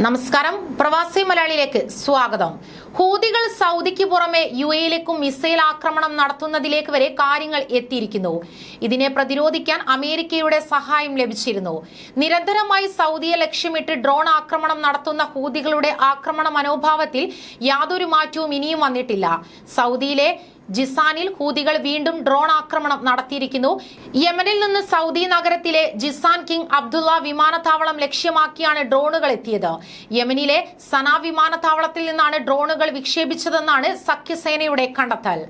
നമസ്കാരം. പ്രവാസി മലയാളിയിലേക്ക് സ്വാഗതം. ഹൂതികൾ സൗദിക്ക് പുറമെ യു എയിലേക്കും മിസൈൽ ആക്രമണം നടത്തുന്നതിലേക്ക് വരെ കാര്യങ്ങൾ എത്തിയിരിക്കുന്നു. ഇതിനെ പ്രതിരോധിക്കാൻ അമേരിക്കയുടെ സഹായം ലഭിച്ചിരുന്നു. നിരന്തരമായി സൗദിയെ ലക്ഷ്യമിട്ട് ഡ്രോൺ ആക്രമണം നടത്തുന്ന ഹൂതികളുടെ ആക്രമണ മനോഭാവത്തിൽ യാതൊരു മാറ്റവും ഇനിയും വന്നിട്ടില്ല. സൗദിയിലെ ജിസാനിൽ ഹൂതികൾ വീണ്ടും ഡ്രോൺ ആക്രമണം നടത്തിയിരിക്കുന്നു. യമനിൽ നിന്ന് സൗദി നഗരത്തിലെ ജിസാൻ കിങ് അബ്ദുള്ള വിമാനത്താവളം ലക്ഷ്യമാക്കിയാണ് ഡ്രോണുകൾ എത്തിയത്. യമനിലെ സന വിമാനത്താവളത്തിൽ നിന്നാണ് ഡ്രോണുകൾ വിക്ഷേപിച്ചതെന്നാണ് സഖ്യസേനയുടെ കണ്ടെത്തൽ.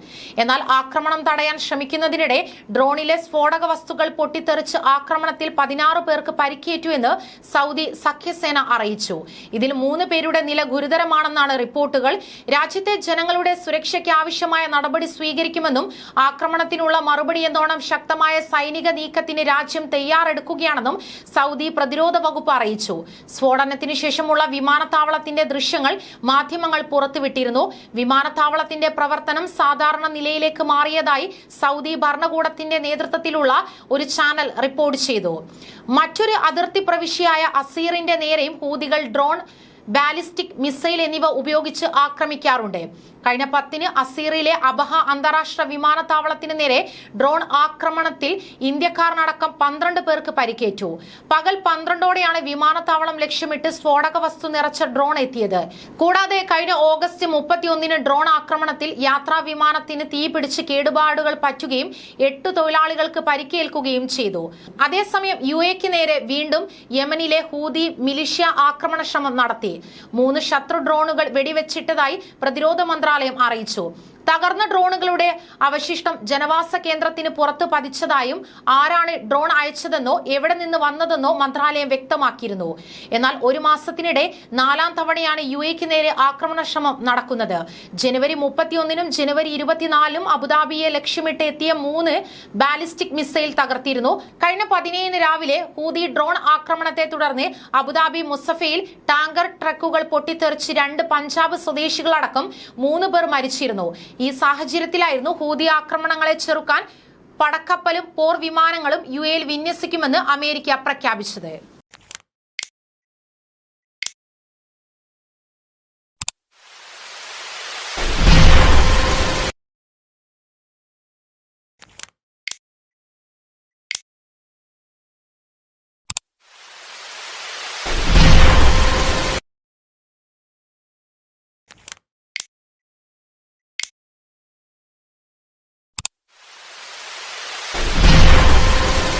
എന്നാൽ ആക്രമണം തടയാൻ ശ്രമിക്കുന്നതിനിടെ ഡ്രോണിലെ സ്ഫോടക വസ്തുക്കൾ പൊട്ടിത്തെറിച്ച് ആക്രമണത്തിൽ പതിനാറ് പേർക്ക് പരിക്കേറ്റുവെന്ന് സൗദി സഖ്യസേന അറിയിച്ചു. ഇതിൽ മൂന്ന് പേരുടെ നില ഗുരുതരമാണെന്നാണ് റിപ്പോർട്ടുകൾ. രാജ്യത്തെ ജനങ്ങളുടെ സുരക്ഷയ്ക്ക് ആവശ്യമായ നടപടി സ്വീകരിക്കുമെന്നും ആക്രമണത്തിനുള്ള മറുപടി എന്നോണം ശക്തമായ സൈനിക നീക്കത്തിന് രാജ്യം തയ്യാറെടുക്കുകയാണെന്നും സൗദി പ്രതിരോധ വകുപ്പ് അറിയിച്ചു. സ്ഫോടനത്തിന് ശേഷമുള്ള വിമാനത്താവളത്തിന്റെ ദൃശ്യങ്ങൾ മാധ്യമങ്ങൾ പുറത്തുവിട്ടിരുന്നു. വിമാനത്താവളത്തിന്റെ പ്രവർത്തനം സാധാരണ നിലയിലേക്ക് മാറിയതായി സൗദി ഭരണകൂടത്തിന്റെ നേതൃത്വത്തിലുള്ള ഒരു ചാനൽ റിപ്പോർട്ട് ചെയ്തു. മറ്റൊരു അതിർത്തി പ്രവിശ്യയായ അസീറിന്റെ നേരെയും ഹൂതികൾ ഡ്രോൺ ബാലിസ്റ്റിക് മിസൈൽ എന്നിവ ഉപയോഗിച്ച് ആക്രമിക്കാറുണ്ട്. കഴിഞ്ഞ പത്തിന് അസീറിലെ അബഹ അന്താരാഷ്ട്ര വിമാനത്താവളത്തിന് നേരെ ഡ്രോൺ ആക്രമണത്തിൽ ഇന്ത്യക്കാരനടക്കം പന്ത്രണ്ട് പേർക്ക് പരിക്കേറ്റു. പകൽ പന്ത്രണ്ടോടെയാണ് വിമാനത്താവളം ലക്ഷ്യമിട്ട് സ്ഫോടക വസ്തു നിറച്ച ഡ്രോൺ എത്തിയത്. കൂടാതെ കഴിഞ്ഞ ഓഗസ്റ്റ് മുപ്പത്തിയൊന്നിന് ഡ്രോൺ ആക്രമണത്തിൽ യാത്രാ വിമാനത്തിന് തീ പിടിച്ച് കേടുപാടുകൾ പറ്റുകയും എട്ട് തൊഴിലാളികൾക്ക് പരിക്കേൽക്കുകയും ചെയ്തു. അതേസമയം യു എക്ക് നേരെ വീണ്ടും യമനിലെ ഹൂതി മിലിഷ്യ ആക്രമണ ശ്രമം നടത്തി. മൂന്ന് ശത്രു ഡ്രോണുകൾ വെടിവെച്ചിട്ടതായി പ്രതിരോധ മന്ത്രാലയം അറിയിച്ചു. തകർന്ന ഡ്രോണുകളുടെ അവശിഷ്ടം ജനവാസ കേന്ദ്രത്തിന് പുറത്ത് പതിച്ചതായും ആരാണ് ഡ്രോൺ അയച്ചതെന്നോ എവിടെ നിന്ന് വന്നതെന്നോ മന്ത്രാലയം വ്യക്തമാക്കിയിരുന്നു. എന്നാൽ ഒരു മാസത്തിനിടെ നാലാം തവണയാണ് യു എക്ക് നേരെ ആക്രമണശ്രമം നടക്കുന്നത്. ജനുവരി മുപ്പത്തിയൊന്നിനും ജനുവരി ഇരുപത്തിനാലിനും അബുദാബിയെ ലക്ഷ്യമിട്ട് എത്തിയ മൂന്ന് ബാലിസ്റ്റിക് മിസൈൽ തകർത്തിരുന്നു. കഴിഞ്ഞ പതിനേഴിന് രാവിലെ ഹൂതി ഡ്രോൺ ആക്രമണത്തെ തുടർന്ന് അബുദാബി മുസഫയിൽ ടാങ്കർ ട്രക്കുകൾ പൊട്ടിത്തെറിച്ച് രണ്ട് പഞ്ചാബ് സ്വദേശികളടക്കം മൂന്ന് പേർ മരിച്ചിരുന്നു. ഈ സാഹചര്യത്തിലായിരുന്നു ഹൂതി ആക്രമണങ്ങളെ ചെറുക്കാൻ പടക്കപ്പലും പോർ വിമാനങ്ങളും യു എയിൽ വിന്യസിക്കുമെന്ന് അമേരിക്ക പ്രഖ്യാപിച്ചത്.